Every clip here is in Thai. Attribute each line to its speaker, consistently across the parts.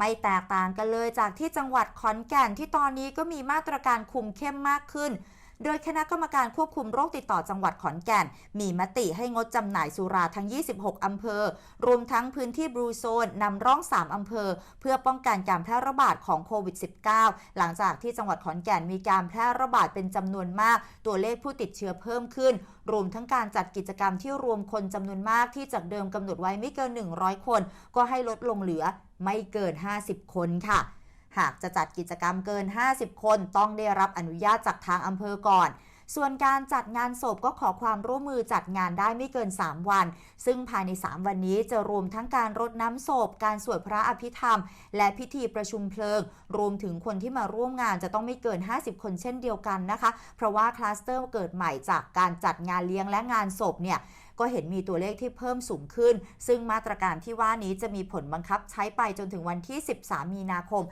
Speaker 1: ไม่แตกต่างกันเลยจากที่จังหวัดขอนแก่นที่ตอนนี้ก็มีมาตรการคุมเข้มมากขึ้น โดยคณะกรรมการควบคุมโรคติดต่อจังหวัดขอนแก่น มีมติให้งดจำหน่ายสุราทั้ง 26 อำเภอ รวมทั้งพื้นที่บลูโซนนำร่อง 3 อำเภอ เพื่อป้องกันการแพร่ระบาดของโควิด -19 หลังจากที่จังหวัดขอนแก่นมีการแพร่ระบาดเป็นจำนวนมาก ตัวเลขผู้ติดเชื้อเพิ่มขึ้น รวมทั้งการจัดกิจกรรมที่รวมคนจำนวนมากที่จากเดิมกำหนดไว้ไม่เกิน 100 คน ก็ให้ลดลงเหลือไม่เกิน 50 คนค่ะ หากจะจัดกิจกรรมเกิน 50 คนต้องได้รับอนุญาตจากทางอำเภอก่อน ส่วนการจัดงานศพก็ขอความร่วมมือจัดงานได้ไม่เกิน 3 วัน ซึ่งภายใน 3 วันนี้จะรวมทั้งการรดน้ำศพ การสวดพระอภิธรรม และพิธีประชุมเพลิง รวมถึงคนที่มาร่วมงานจะต้องไม่เกิน 50 คนเช่นเดียวกันนะคะ เพราะว่าคลัสเตอร์เกิดใหม่จากการจัดงานเลี้ยงและงานศพเนี่ยก็เห็นมีตัวเลขที่เพิ่มสูงขึ้น ซึ่งมาตรการที่ว่านี้จะมีผลบังคับใช้ไปจนถึงวันที่ 13 มีนาคม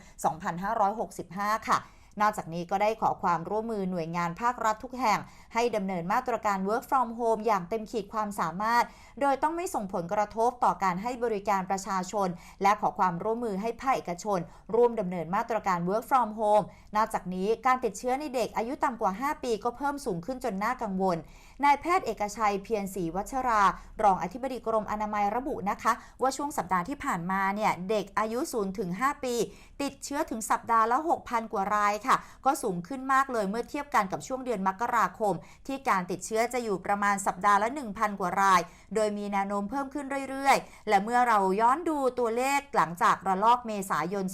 Speaker 1: 2565 ค่ะ นอกจากนี้ก็ได้ขอความร่วมมือหน่วยงานภาครัฐทุกแห่ง ให้ดำเนินมาตรการ work from home อย่างเต็มขีดความสามารถ โดยต้องไม่ส่งผลกระทบต่อการให้บริการประชาชน และขอความร่วมมือให้ภาคเอกชน ร่วมดำเนินมาตรการ work from home นอกจากนี้การติดเชื้อในเด็กอายุต่ำกว่า 5 ปีก็เพิ่มสูงขึ้นจนน่ากังวลนายแพทย์เอกชัยเพียรศรีวัชรา รองอธิบดีกรมอนามัยระบุนะคะ ว่าช่วงสัปดาห์ที่ผ่านมาเนี่ยเด็กอายุ0ถึง5ปี ติดเชื้อถึงสัปดาห์ละ 6,000 กว่ารายค่ะก็สูงขึ้นมากเลยเมื่อเทียบกันกับช่วงเดือนมกราคม ที่การติดเชื้อจะอยู่ประมาณสัปดาห์ละ 1,000 กว่าราย โดยมีแนวโน้มเพิ่มขึ้นเรื่อยๆ และเมื่อเราย้อนดูตัวเลขหลังจากระลอกเมษายน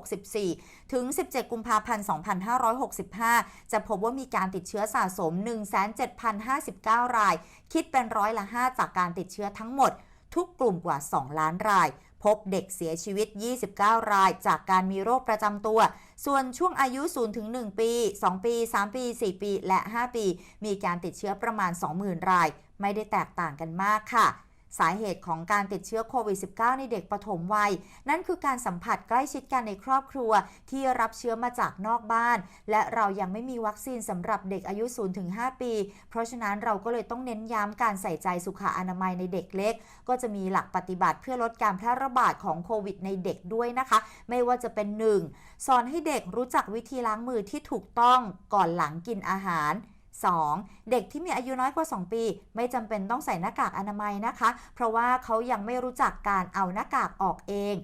Speaker 1: 2564 ถึง 17 กุมภาพันธ์ 2565 จะพบว่ามีการติดเชื้อสะสม 1,7,059 ราย คิดเป็นร้อยละ 5 จากการติดเชื้อทั้งหมด ทุกกลุ่มกว่า 2 ล้านราย พบเด็กเสียชีวิต 29 รายจากการมีโรคประจำตัว ส่วนช่วงอายุ 0 ถึง 1 ปี 2 ปี 3 ปี 4 ปี และ 5 ปี มีการติดเชื้อประมาณ 20,000 ราย ไม่ได้แตกต่างกันมากค่ะ สาเหตุของการติดเชื้อโควิด -19 ในเด็กปฐมวัย นั่นคือการสัมผัสใกล้ชิดกันในครอบครัวที่รับเชื้อมาจากนอกบ้าน และเรายังไม่มีวัคซีนสำหรับเด็กอายุ 0-5 ปี เพราะฉะนั้นเราก็เลยต้องเน้นย้ำการใส่ใจสุขอนามัยในเด็กเล็ก ก็จะมีหลักปฏิบัติเพื่อลดการแพร่ระบาดของโควิดในเด็กด้วยนะคะ ไม่ว่าจะเป็น 1. สอนให้เด็กรู้จักวิธีล้างมือที่ถูกต้องก่อนหลังกินอาหาร 2. เด็กที่มีอายุน้อยกว่า 2 ปี ไม่จำเป็นต้องใส่หน้ากากอนามัยนะคะ เพราะว่าเขายังไม่รู้จักการเอาหน้ากากออกเอง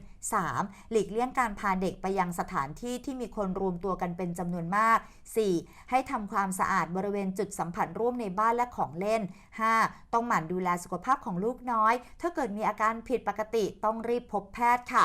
Speaker 1: 3. หลีกเลี่ยงการพาเด็กไปยังสถานที่ที่มีคนรวมตัวกันเป็นจำนวนมาก 4. ให้ทำความสะอาดบริเวณจุดสัมผัสร่วมในบ้านและของเล่น 5. ต้องหมั่นดูแลสุขภาพของลูกน้อย ถ้าเกิดมีอาการผิดปกติต้องรีบพบแพทย์ค่ะ